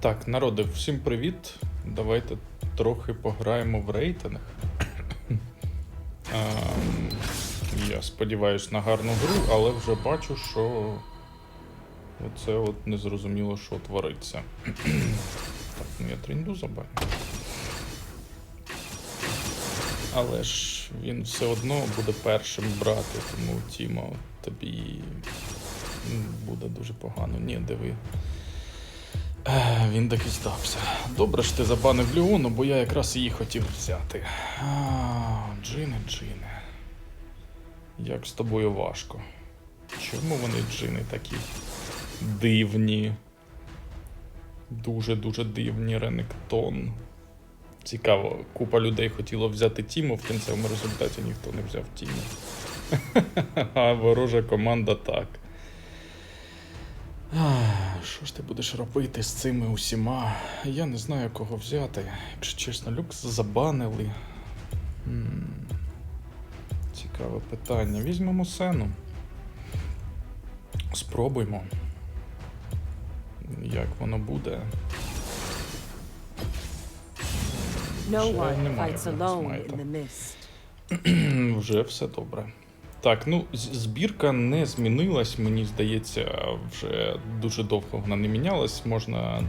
Так, народи, всім привіт. Давайте трохи пограємо в рейтинг. Я сподіваюся на гарну гру, але вже бачу, що оце от незрозуміло, що твориться. Так, ну я тренду забаню. Але ж він все одно буде першим брати, тому Тімо тобі буде дуже погано. Ні, диви. Він таки здався. Добре ж ти забанив Леону, бо я якраз її хотів взяти. А, джини, джини. Як з тобою важко. Чому вони джини такі дивні? Дуже-дуже дивні Ренектон. Цікаво, купа людей хотіло взяти Тіму, в кінцевому результаті ніхто не взяв Тіму. А ворожа команда так. Що ж ти будеш робити з цими усіма? Я не знаю, кого взяти. Якщо чесно, люкс забанили. Цікаве питання. Візьмемо сену. Спробуймо. Як воно буде? No one fights alone in the mist. Вже все добре. Так, ну збірка не змінилась, мені здається, вже дуже довго вона не мінялась. Можна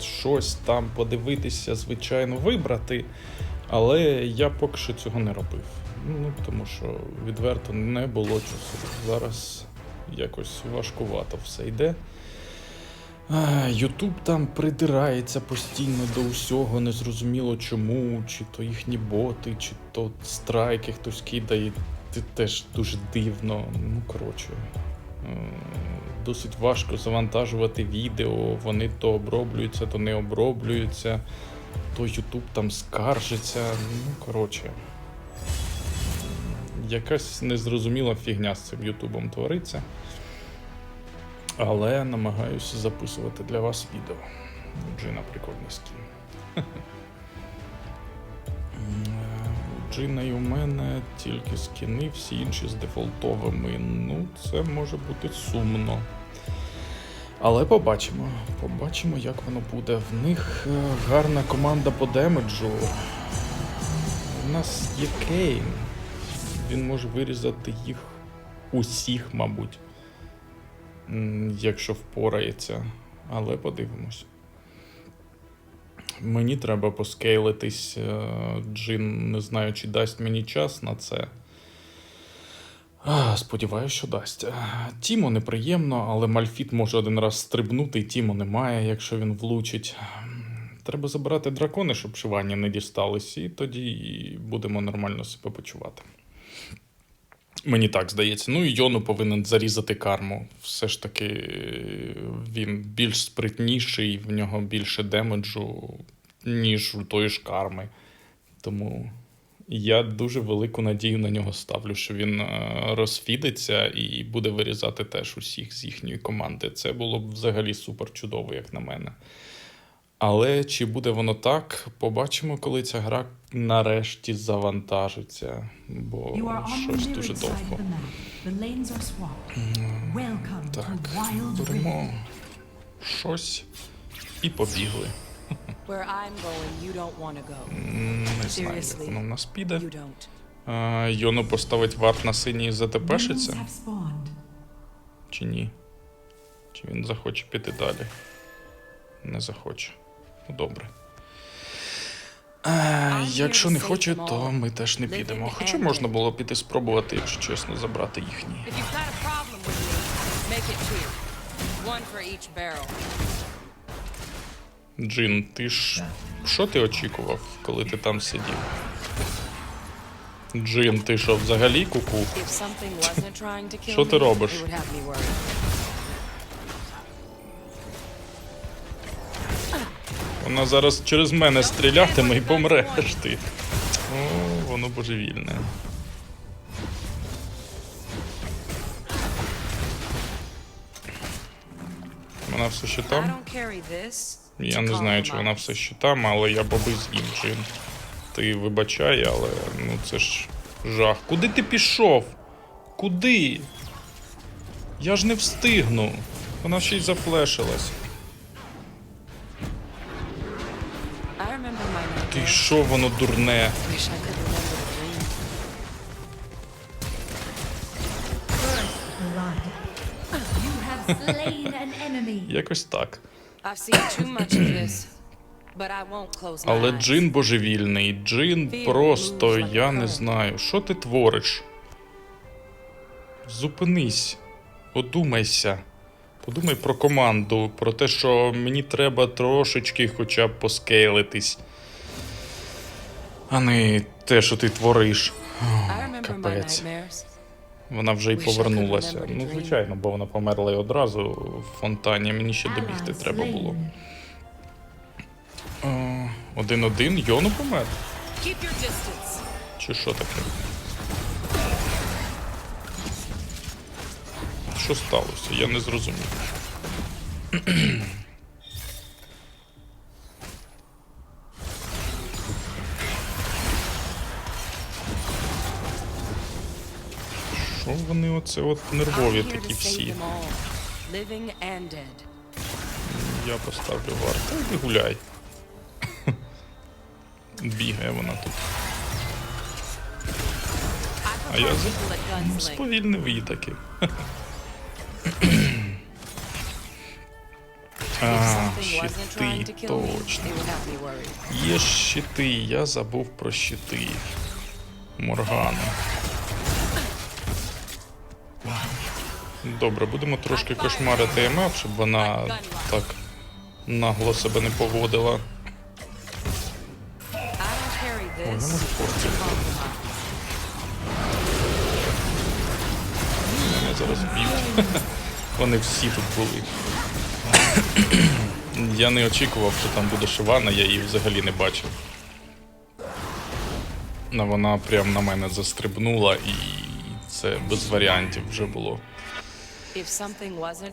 щось там подивитися, звичайно, вибрати. Але я поки що цього не робив. Ну, тому що відверто не було часу. Зараз якось важкувато все йде. Ютуб там придирається постійно до усього, незрозуміло чому, чи то їхні боти, чи то страйки хтось кидає. Це теж дуже дивно. Ну, коротше. е, Досить важко завантажувати відео, вони то оброблюються, то не оброблюються, то Ютуб там скаржиться. Ну, коротше. Якась незрозуміла фігня з цим Ютубом твориться. Але намагаюся записувати для вас відео. Джина прикольний скін. Джина у мене тільки скіни, всі інші з дефолтовими. Ну, це може бути сумно. Але побачимо. Побачимо, як воно буде. В них е, гарна команда по демеджу. У нас є Кейн. Він може вирізати їх усіх, мабуть. Якщо впорається. Але подивимось. Мені треба поскейлитись. е, Джин не знаю, чи дасть мені час на це. А, Сподіваюсь, що дасть. Е, Тімо неприємно, але Мальфіт може один раз стрибнути, і Тімо немає, якщо він влучить. Треба забирати дракони, щоб шивання не дістались, і тоді будемо нормально себе почувати. Мені так здається. Ну і Йону повинен зарізати карму. Все ж таки він більш спритніший, в нього більше демеджу, ніж у тої ж карми. Тому я дуже велику надію на нього ставлю, що він е, розфідиться і буде вирізати теж усіх з їхньої команди. Це було б взагалі супер чудово, як на мене. Але чи буде воно так, побачимо, коли ця гра нарешті завантажиться, бо щось дуже довго. Так, беремо щось і побігли. Where I'm going, you don't want to go. Не знаю, як воно в нас піде. Йону поставить варт на синій ЗТПшиться, чи ні? Чи він захоче піти далі? Не захоче. Ну, добре. А, якщо не хоче, то ми теж не підемо. Хоча можна було піти спробувати, якщо чесно, забрати barrel. Джин, ти ж що ти очікував, коли ти там сидів? Джин, ти що, взагалі куку? Що ти робиш? Вона зараз через мене стрілятиме і помреш ти. О, воно божевільне. Вона все ще там? Я не знаю, чи вона все ще там, але я боби з'їм Джин. Ти вибачай, але ну це ж жах. Куди ти пішов? Куди? Я ж не встигну. Вона ще й зафлешилась. This, but I won't close my Але. Джин божевільний, Джин просто я не знаю. Що ти твориш? Зупинись, одумайся. Подумай про команду, про те, що мені треба трошечки хоча б поскейлитись. А не те, що ти твориш. My Капець. Вона вже й повернулася. Ну, звичайно, бо вона померла й одразу в фонтані. Мені ще добігти треба було. Один-один, Йону помер. Чи що таке? Що сталося? Я не зрозумів. Що вони оце от нервові такі всі? Я поставлю варту. Іди гуляй. Бігає вона тут. А я at. Сповільнив її таки. А, щити, точно. Є щити, я забув про щити. Моргана. Добре, будемо трошки кошмарити МФ, щоб вона так нагло себе не поводила. Мене зараз б'ють. Вони всі тут були. Я не очікував, що там буде Шивана, я її взагалі не бачив. Вона прям на мене застрибнула, і це без варіантів вже було.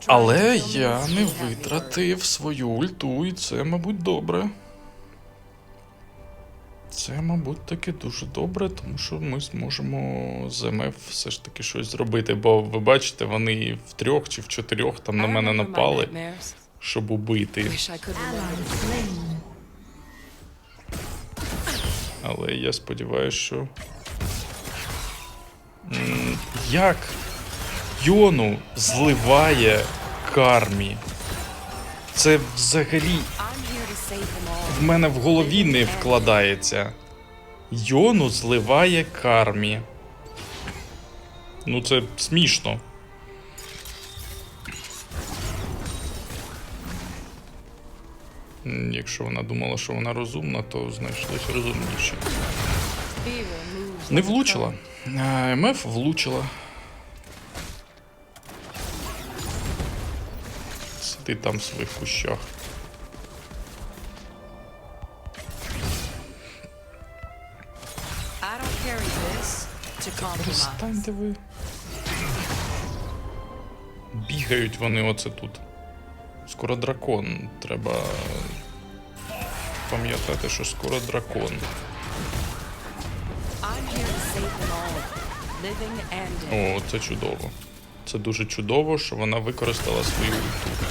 Але я не витратив свою ульту, і це, мабуть, добре. Це, мабуть, таки дуже добре, тому що ми зможемо з МФ все ж таки щось зробити. Бо ви бачите, вони в трьох чи в чотирьох там на мене напали, щоб убити. Але я сподіваюся, що. Як Йону зливає кармі? Це взагалі в мене в голові не вкладається. Йону зливає кармі. Ну, це смішно. Якщо вона думала, що вона розумна, то знайшлось розумніші. Не влучила. current. МФ влучила. Сиди там в своїх кущах. Перестаньте ви. Бігають вони оце тут. Скоро дракон. Треба пам'ятати, що скоро дракон. О, це чудово. Це дуже чудово, що вона використала свою ульту.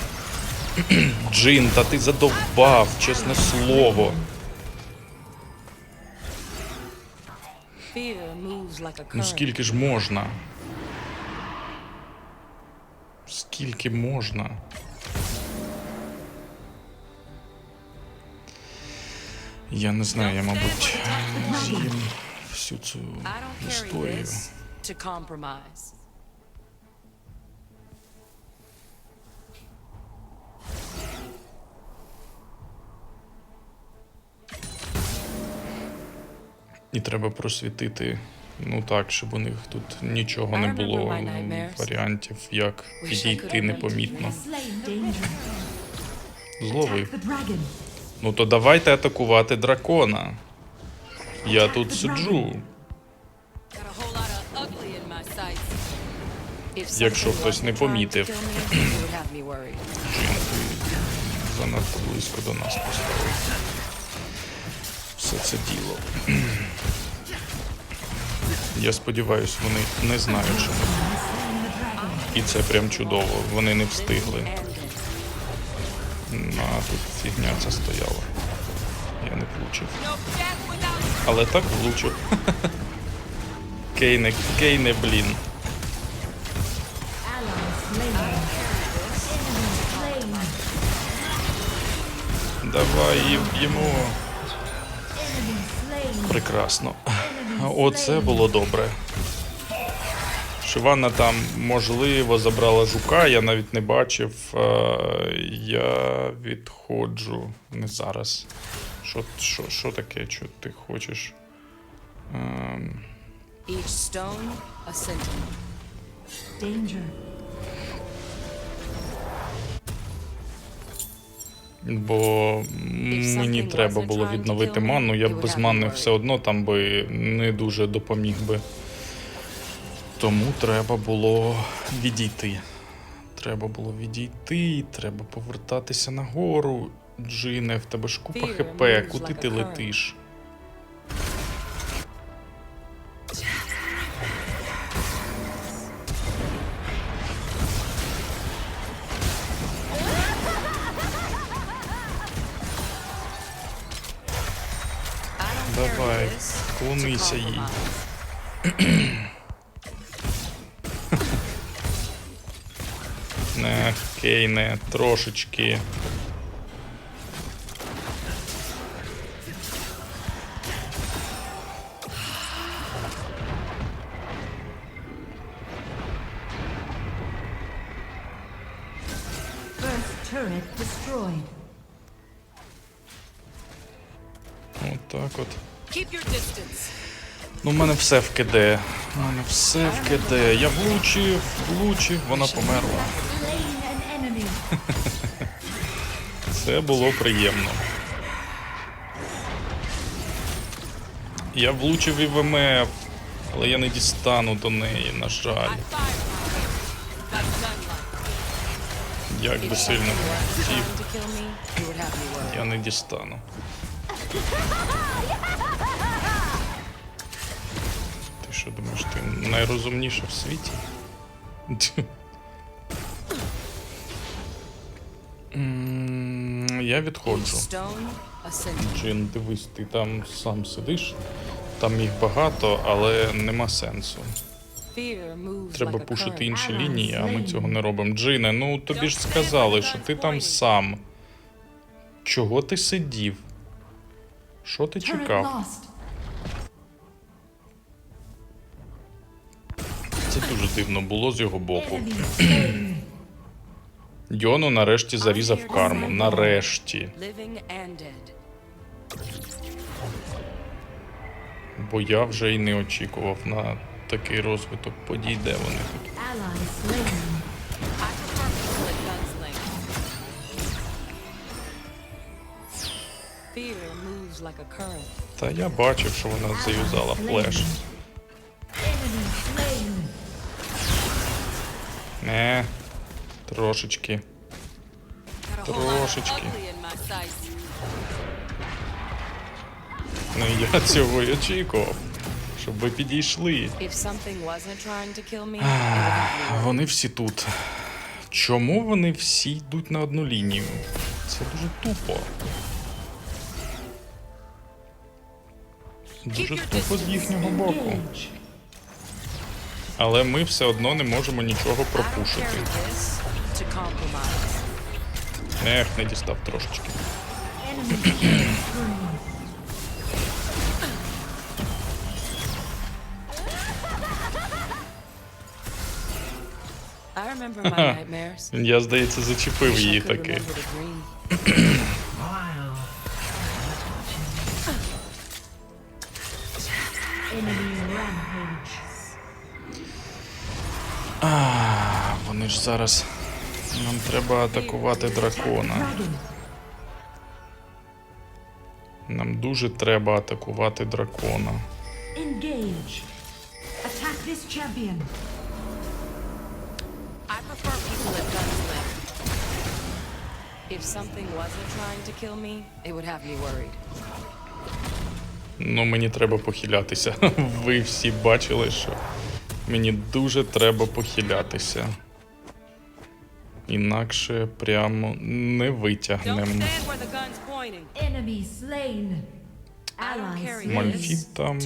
Джин, та ти задовбав, чесне слово. Ну скільки ж можна? Скільки можна? Я не знаю, я, мабуть, з'їм всю цю історію. І треба просвітити, ну так, щоб у них тут нічого не було варіантів, як підійти непомітно. Зловив. Ну то давайте атакувати дракона. Я тут сиджу. Якщо хтось не помітив. занадто близько до нас поставив. Все це діло. Я сподіваюся, вони не знають, що ми. І це прям чудово. Вони не встигли. А тут фігня ця стояла. Я не влучив. Але так влучив. Кейне, кейне, блін. Давай її вб'ємо. Прекрасно. Оце було добре. Шивана там, можливо, забрала жука, я навіть не бачив. Е, Я відходжу не зараз. Що, що, що таке? Що ти хочеш? Ем, each stone a sentinel. Danger. Бо мені треба було відновити ману, я б без мани все одно там би не дуже допоміг би. Тому треба було відійти. Треба було відійти, треба повертатися нагору. Джине, в тебе ж купа хп, куди ти летиш? Давай, клонися їй. Окей, Не, трошечки. Ну, в мене все в КД. У мене все в КД. Я влучив, влучив, вона померла. Це було приємно. Я влучив і в МФ, але я не дістану до неї, на жаль. Як би сильно хотів, я не дістану. Що думаєш, ти найрозумніша в світі? Я відходжу. Джин, дивись, ти там сам сидиш. Там їх багато, але нема сенсу. Треба пушити інші лінії, а ми цього не робимо. Джине, ну тобі ж сказали, що ти там сам. Чого ти сидів? Що ти чекав? Дуже дивно було з його боку. Йону нарешті зарізав карму. Нарешті. Бо я вже й не очікував на такий розвиток подій, де вони тут. Та я бачив, що вона заюзала флеш. Не, трошечки. Трошечки. Ну я цього й очікував. Щоб ви підійшли. Вони всі тут. Чому вони всі йдуть на одну лінію? Це дуже тупо. Дуже тупо з їхнього боку. Але ми все одно не можемо нічого пропушити. Ех, не дістав трошечки. Я, здається, зачепив її таки. А, вони ж зараз. Нам треба атакувати дракона. Нам дуже треба атакувати дракона. Engage. Attack this champion. I prefer people at gunsling. If something wasn't trying to kill me, it would have me worried. Ну, мені треба похилятися. Ви всі бачили, що мені дуже треба похилятися. Інакше прямо не витягнемо. Мальфіт там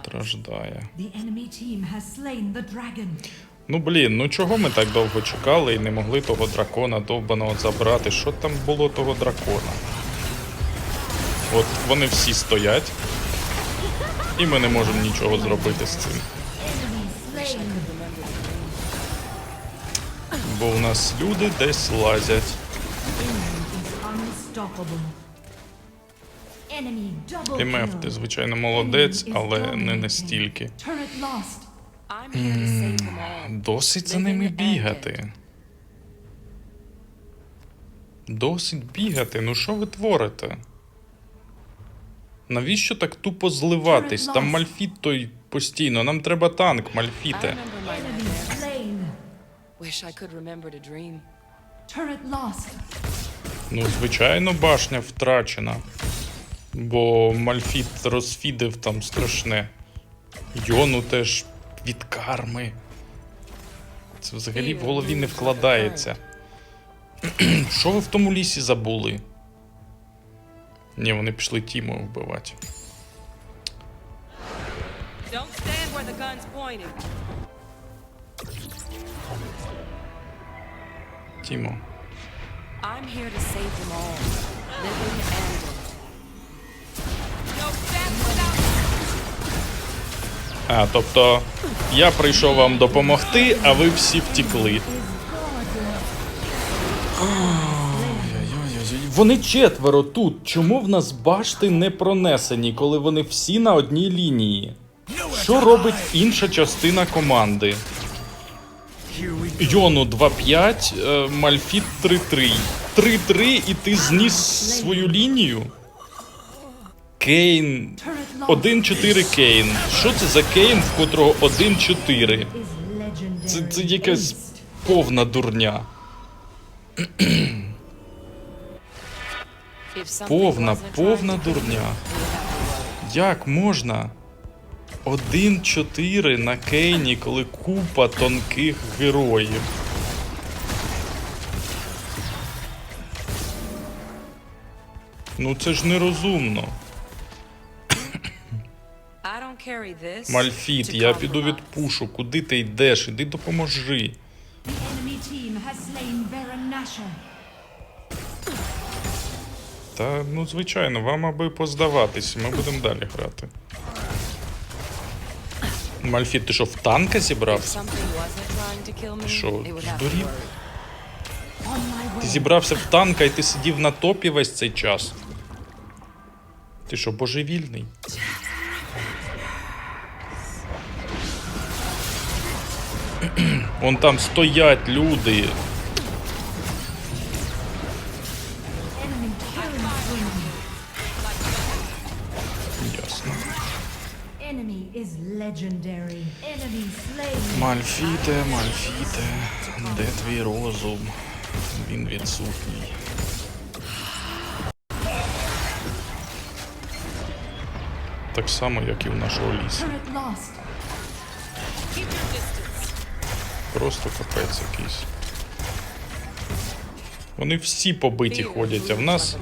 страждає. Ну блін, ну чого ми так довго чекали і не могли того дракона довбаного забрати? Що там було того дракона? От вони всі стоять, і ми не можемо нічого зробити з цим. Бо у нас люди десь лазять. Kill. ти звичайно молодець, але не настільки. Досить за ними бігати. Досить бігати. Ну що ви творите? Навіщо так тупо зливатись? Там Мальфіт той постійно. Нам треба танк, I Мальфіте. Wish I could remember to dream. Turret lost. Ну, звичайно, башня втрачена. Бо Мальфіт розфідив там страшне. Йону теж від карми. Це взагалі в голові не вкладається. Що ви в тому лісі забули? Ні, вони пішли Тіму вбивати. Don't stand where the gun's pointing. Тімо. I'm here to save them all. Living and dead. No death without А, тобто, я прийшов вам допомогти, а ви всі втікли. Вони четверо тут. Чому в нас башти не пронесені, коли вони всі на одній лінії? Що робить інша частина команди? Йону 2-5, е, Мальфіт 3-3. 3-3 і ти зніс свою лінію? Кейн Turret 1-4 Кейн. Що це за Кейн, в котрого 1-4? Це, це якась повна дурня. Повна, повна дурня. Як можна? 1-4 на Кейні, коли купа тонких героїв. Ну це ж нерозумно. Мальфіт, я піду compromise. відпушу. Куди ти йдеш? Іди допоможи. Та ну звичайно, вам аби поздаватись, ми будемо далі грати. Мальфіт, ти що в танка зібрався? me, Що, здурів? Ти зібрався в танка і ти сидів на топі весь цей час. Ти що, божевільний? Вон там стоять люди. Мальфіте, Мальфіте, де твій розум? Він відсутній. Так само, як і в нашого лісу. Просто капець якийсь. Вони всі побиті ходять, а в нас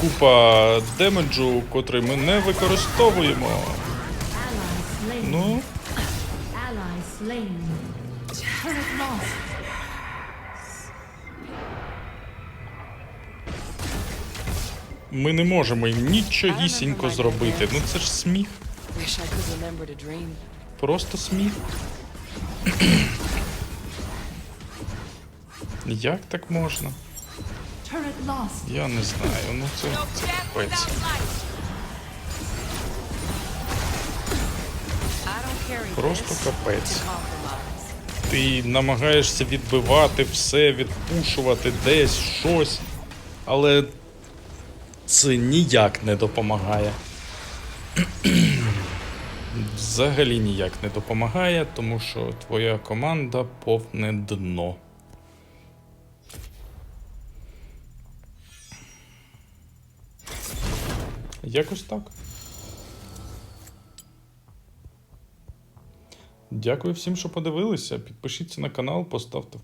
купа демеджу, котрий ми не використовуємо. Ну, slain. Turret lost. ми не можемо їм нічогісінько зробити. Ну це ж сміх. Просто сміх. Як так можна? Я не знаю. Ну це, це капець. Просто капець. Ти намагаєшся відбивати все, відпушувати десь щось, але це ніяк не допомагає. Взагалі ніяк не допомагає, тому що твоя команда повне дно. Якось так. Дякую всім, що подивилися. Підпишіться на канал, поставте